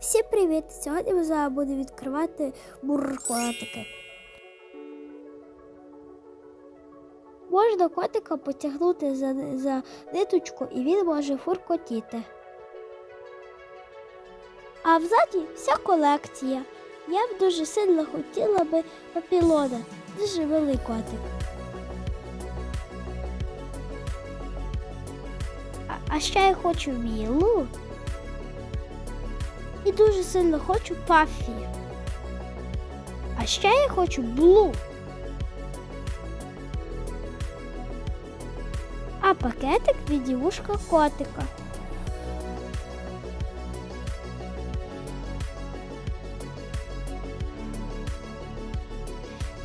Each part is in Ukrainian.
Всім привіт! Сьогодні ми з вами будемо відкривати буркотики. Можна котика потягнути за, за ниточку і він може фуркотіти. А взаді вся колекція. Я б дуже сильно хотіла би папілона. Дуже великий котик. А, а ще я хочу білу. І дуже сильно хочу пафі. А ще я хочу блу. А пакетик від дівушка котика.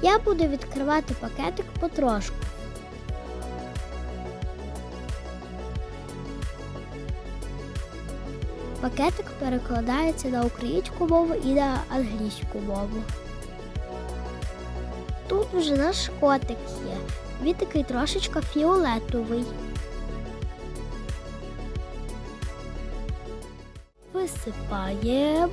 Я буду відкривати пакетик потрошку. Пакетик перекладається на українську мову і на англійську мову. Тут вже наш котик є. Він такий трошечки фіолетовий. Висипаємо.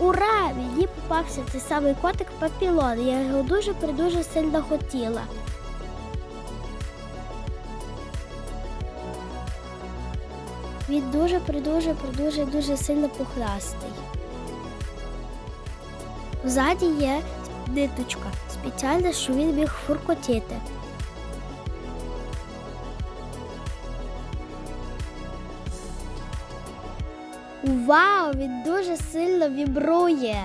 Ура! Мені попався цей самий котик папілон. Я його дуже придуже сильно хотіла. Він дуже придуже придуже дуже сильно пухнастий. Ззаді є ниточка, спеціально, що він міг фуркотіти. Вау, він дуже сильно вібрує.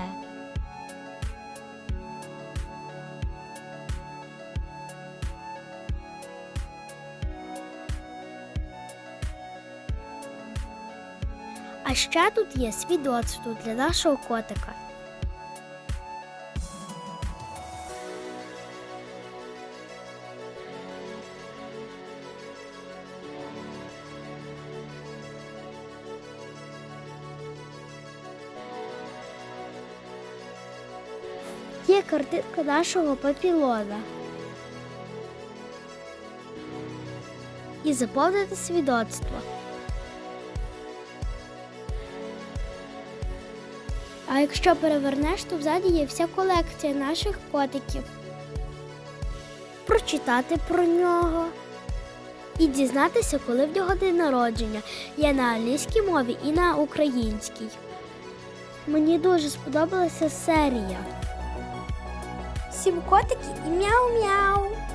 А ще тут є свідоцтво для нашого котика. Є картинка нашого папілона. І заповнити свідоцтво. А якщо перевернеш, то взаді є вся колекція наших котиків. Прочитати про нього і дізнатися, коли в нього день народження. Є на англійській мові і на українській. Мені дуже сподобалася серія. próximo Conta Aqui. E miau, miau.